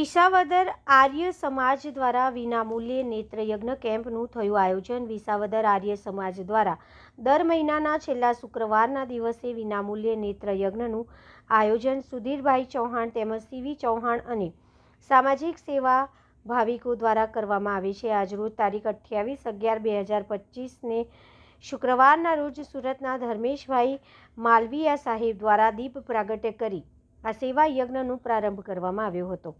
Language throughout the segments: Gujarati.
વિસાવદર આર્ય સમાજ દ્વારા વિનામૂલ્યે નેત્રયજ્ઞ કેમ્પનું થયું આયોજન. વિસાવદર આર્ય સમાજ દ્વારા દર મહિનાના છેલ્લા શુક્રવારના દિવસે વિનામૂલ્યે નેત્રયજ્ઞનું આયોજન. સુધીરભાઈ ચૌહાણ તેમજ સીવી ચૌહાણ અને સામાજિક સેવા ભાવિકો દ્વારા કરવામાં આવે છે. આજરોજ તારીખ અઠ્યાવીસ અગિયાર બે હજાર પચીસને શુક્રવારના રોજ સુરતના ધર્મેશભાઈ માલવીયા સાહેબ દ્વારા દીપ પ્રાગટ્ય કરી આ સેવા યજ્ઞનો પ્રારંભ કરવામાં આવ્યો હતો.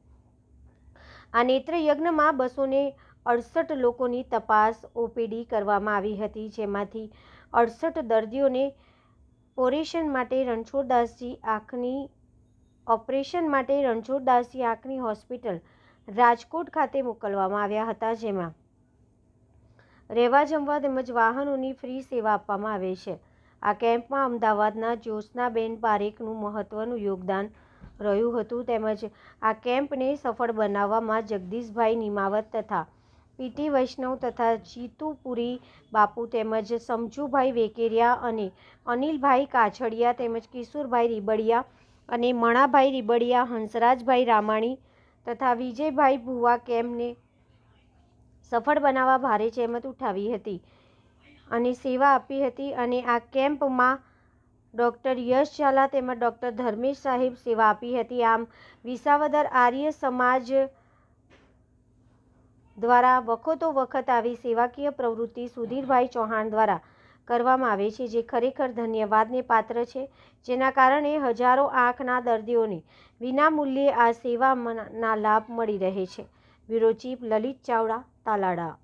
આ નેત્રયજ્ઞમાં બસોને અડસઠ લોકોની તપાસ ઓપીડી કરવામાં આવી હતી, જેમાંથી અડસઠ દર્દીઓને ઓપરેશન માટે રણછોડદાસજી આંખની, ઓપરેશન માટે રણછોડદાસજી આંખની હોસ્પિટલ રાજકોટ ખાતે મોકલવામાં આવ્યા હતા, જેમાં રહેવા જમવા તેમજ વાહનોની ફ્રી સેવા આપવામાં આવે છે. આ કેમ્પમાં અમદાવાદના જ્યોત્સનાબેન પારેખનું મહત્ત્વનું યોગદાન રહ્યું હતું તેમજ આ કેમ્પને સફળ બનાવવામાં જગદીશભાઈ નિમાવત તથા પીટી વૈષ્ણવ તથા જીતુપુરી બાપુ તેમજ સમજુભાઈ વેકેરિયા અને અનિલભાઈ કાછડિયા તેમજ કિશોરભાઈ રીબડિયા અને મણાભાઈ રીબડિયા, હંસરાજભાઈ રામાણી તથા વિજયભાઈ ભુવા કેમ્પને સફળ બનાવવા ભારે જહેમત ઉઠાવી હતી અને સેવા આપી હતી અને આ કેમ્પમાં ડૉક્ટર યશ ઝાલા તેમજ ડૉક્ટર ધર્મેશ સાહેબ સેવા આપી હતી. આમ વિસાવદર આર્ય સમાજ દ્વારા વખતો વખત આવી સેવાકીય પ્રવૃત્તિ સુધીરભાઈ ચૌહાણ દ્વારા કરવામાં આવે છે, જે ખરેખર ધન્યવાદને પાત્ર છે, જેના કારણે હજારો આંખના દર્દીઓને વિનામૂલ્યે આ સેવાના લાભ મળી રહે છે. બ્યુરો ચીફ લલિત ચાવડા તાલાડા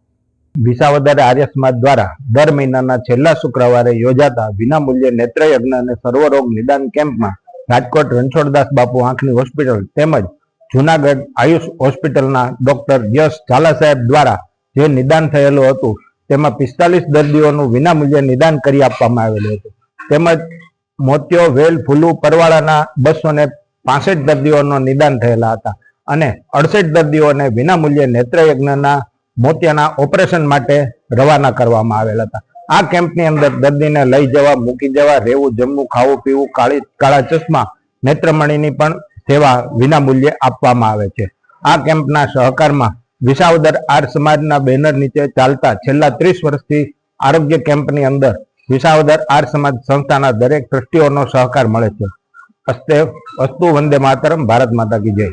વિસાવદર આર્ય સમાજ દ્વારા દર મહિનાના છેલ્લા શુક્રવારે યોજાતા વિનામૂલ્યે નેત્રયજ્ઞ અને સર્વરોગ નિદાન કેમ્પમાં રાજકોટ રણછોડદાસ બાપુ આંખની હોસ્પિટલ તેમજ જુનાગઢ આયુષ હોસ્પિટલના ડોક્ટર યશ ઝાલા સાહેબ દ્વારા જે નિદાન થયેલું હતું, તેમાં પિસ્તાલીસ દર્દીઓનું વિનામૂલ્યે નિદાન કરી આપવામાં આવેલું હતું. તેમજ મોતિયો, વેલ ફૂલુ પરવાળાના બસો ને પાસઠ દર્દીઓનું નિદાન થયેલા હતા અને અડસઠ દર્દીઓને વિનામૂલ્યે નેત્રયજ્ઞના મોતિયાના ઓપરેશન માટે રવાના કરવામાં આવેલ હતા. આ કેમ્પની અંદર દર્દીને લઈ જવા, મૂકી જવા, રહેવું, જમવું, ખાવું, પીવું, કાળી, કાળા ચશ્મા, નેત્રમણીની પણ સેવા વિનામૂલ્યે આપવામાં આવે છે. આ કેમ્પના સહકારમાં વિસાવદર આર સમાજના બેનર નીચે ચાલતા છેલ્લા ત્રીસ વર્ષથી આરોગ્ય કેમ્પની અંદર વિસાવદર આર સમાજ સંસ્થાના દરેક ટ્રસ્ટીઓનો સહકાર મળે છે. અસ્તે, અસ્તુ વંદે માતરમ, ભારત માતા કી જય.